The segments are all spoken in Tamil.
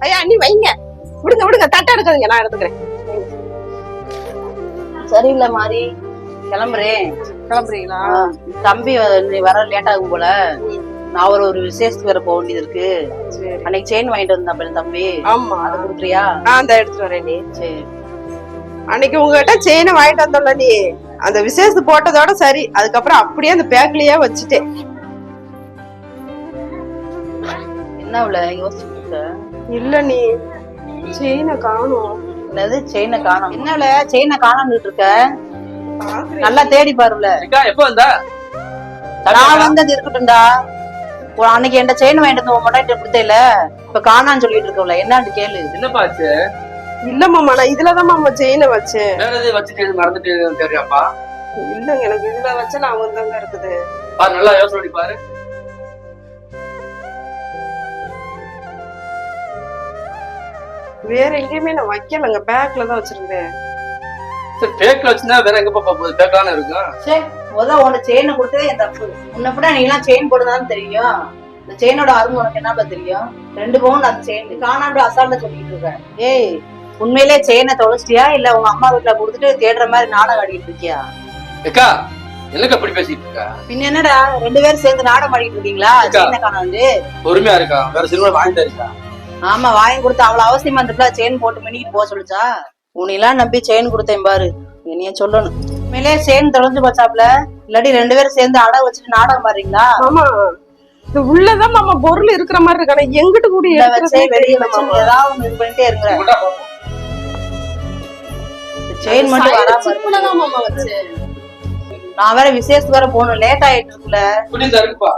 ஐயா அண்ணி வைங்க. விடுங்க விடுங்க. தட்டை எடுக்காதீங்க. நான் எடுத்துக்கிறேன். சரியில்லை மாறி. கிளம்புறேன். கிளம்புறீங்களா? தம்பி நீ வர லேட் ஆகும் போல. நான் ஒரு ஒரு விசேஷத்துக்கு வேற போக வேண்டியது இருக்கு. அன்னைக்கு செயின் வாங்கிட்டு வந்தான் தம்பி. ஆமா. அதை கொடுக்குறியா? நான் அந்த எடுத்துட்டு வரேன் நீ. சரி. அன்னைக்கு உங்ககிட்ட செயினை வாங்கிட்டு வந்தோம்ல நீ. அந்த விசேஷத்து போட்டதோட சரி. அதுக்கப்புறம் அப்படியே அந்த பேக்லயே வச்சுட்டேன். என்ன உள்ள யோசிச்சுட்டு? இல்ல நீ செயினை காணும். என்னது செயினை காணோம்? என்ன உள்ள செயினை காணாமட்டு இருக்க நல்லா தேடி பாருல. எப்ப வந்தா? நான் வந்தது இருக்கட்டும்டா. அன்னைக்கு என்கிட்ட செயின் வாங்கிட்டு வந்து உன் மொட்டாயிட்ட கொடுத்தேல. இப்ப காணான்னு சொல்லிட்டு இருக்கல என்னான்னு கேளு. என்னப்பா ஆச்சு? இல்ல மாமா நான் இதுலதான் மாமா செயினை வச்சேன் வேற எதுவும் வச்சுட்டு மறந்துட்டு தெரியாப்பா? இல்லங்க எனக்கு இதுல வச்ச நான் வந்தாங்க இருக்குது. பாரு நல்லா யோசனை பாரு. வேற எங்கேயுமே நான் வைக்கலங்க பேக்ல தான் வச்சிருந்தேன். சரி பேக்ல வச்சுனா வேற எங்க பாப்பா போகுது? பேக்கான இருக்கும். சரி முதல்ல உனக்கு செயினை கொடுத்ததே என் தப்பு உன்னை கூட நீ எல்லாம் செயின் போடுதான்னு தெரியும். இந்த செயினோட அருமை உனக்கு என்னப்பா தெரியும்? ரெண்டு பவுன் அந்த செயின் காணாண்டு அசால்ட்டா சொல்லிட்டு இருக்க. ஏய் உண்மையிலே செயினை தொலைச்சிட்டியா? இல்ல உங்க அம்மா வீட்டுல கொடுத்துட்டு தேடுற மாதிரி நாடகம் ஆடிட்டு இருக்கியா? அக்கா என்னக்கா இப்படி பேசிட்டு இருக்கா? பின்ன என்னடா ரெண்டு பேரும் சேர்ந்து நாடகம் ஆடிட்டு இருக்கீங்களா. செயினை காணாண்டு. பொறுமையா இருக்கா? வேற சினிமா வாங்கிட்டு இருக்கா ஆமா வாங்கி கொடுத்து அவ்வளவு அவசியமா அந்த பிள்ளை செயின் போட்டு மினிக்கிட்டு போக சொல்லுச்சா? உன்னையெல்லாம் நம்பி செயின் கொடுத்தேன் பாரு. என்னைய சொல்லணும். உண்மையிலே செயின் தொலைஞ்சு போச்சாப்ல இல்லாட்டி ரெண்டு பேரும் சேர்ந்து அடகு வச்சுட்டு நாடகம் இது உள்ளதான் மாமா பொருள் இருக்கிற மாதிரி இருக்கு. ஆனா எங்கிட்டு கூட. ஏதாவது இது பண்ணிட்டே இருக்கிற கொண்டா பாப்போம். செயின் மட்டும் வராம நான் வேற விசேஷத்துக்கு வேற போகணும். லேட் ஆயிட்டு இருக்குல்ல. இருக்கா?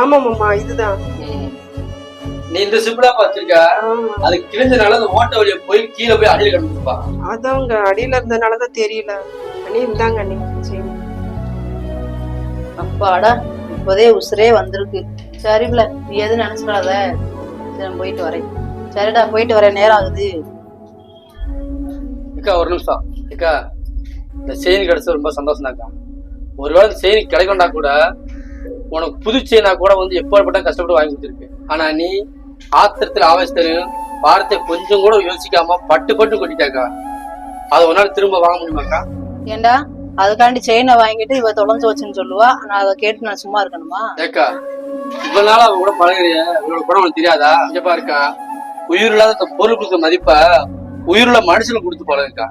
ஆமா மாமா இதுதான். நீ இந்த சிம்பிளா ஆமா. அது கிழிஞ்சனால அந்த ஓட்ட வழியா போய் கீழே போய் அடியில் கிடந்துப்பா அதாங்க அடியில இருந்தனாலதான் தெரியல. அண்ணி இந்தாங்க அண்ணி. செயின் அப்பாடா இப்போதே உசுரே வந்திருக்கு. சரிப்ல நீ எதுவும் நினைச்சிடாத சரி நான் போயிட்டு வரேன். சரிடா போயிட்டு வரேன். நேரம் ஆகுது. அக்கா ஒரு நிமிஷம். அக்கா இந்த செயின் கிடைச்சது ரொம்ப சந்தோஷம் அக்கா. ஒருவேளை இந்த செயின் கிடைக்கண்டா கூட உனக்கு புது செயினா கூட வந்து எப்படிப்பட்ட கஷ்டப்பட்டு வாங்கி கொடுத்துருக்கு. ஆனா நீ ஆத்திரத்தில் ஆவேசத்திலையும் வார்த்தை கொஞ்சம் கூட யோசிக்காம பட்டு பட்டு கொட்டிட்டாக்கா. அதை உன்னால திரும்ப வாங்க முடியுமாக்கா? ஏண்டா? அதுக்காண்டி செயினை வாங்கிட்டு இவ தொலைஞ்சு வச்சுன்னு சொல்லுவா. நான் அதை கேட்டு நான் சும்மா இருக்கணுமா? ஏக்கா இவ்வளவு நாள் அவ கூட பழகுறிய. இவளோட குணம் உனக்கு தெரியாதா? இங்க பாருக்கா உயிர் இல்லாத பொருள் கொடுத்த மதிப்ப உயிருள்ள மனுஷனுக்கு கொடுத்து பழகுக்கா.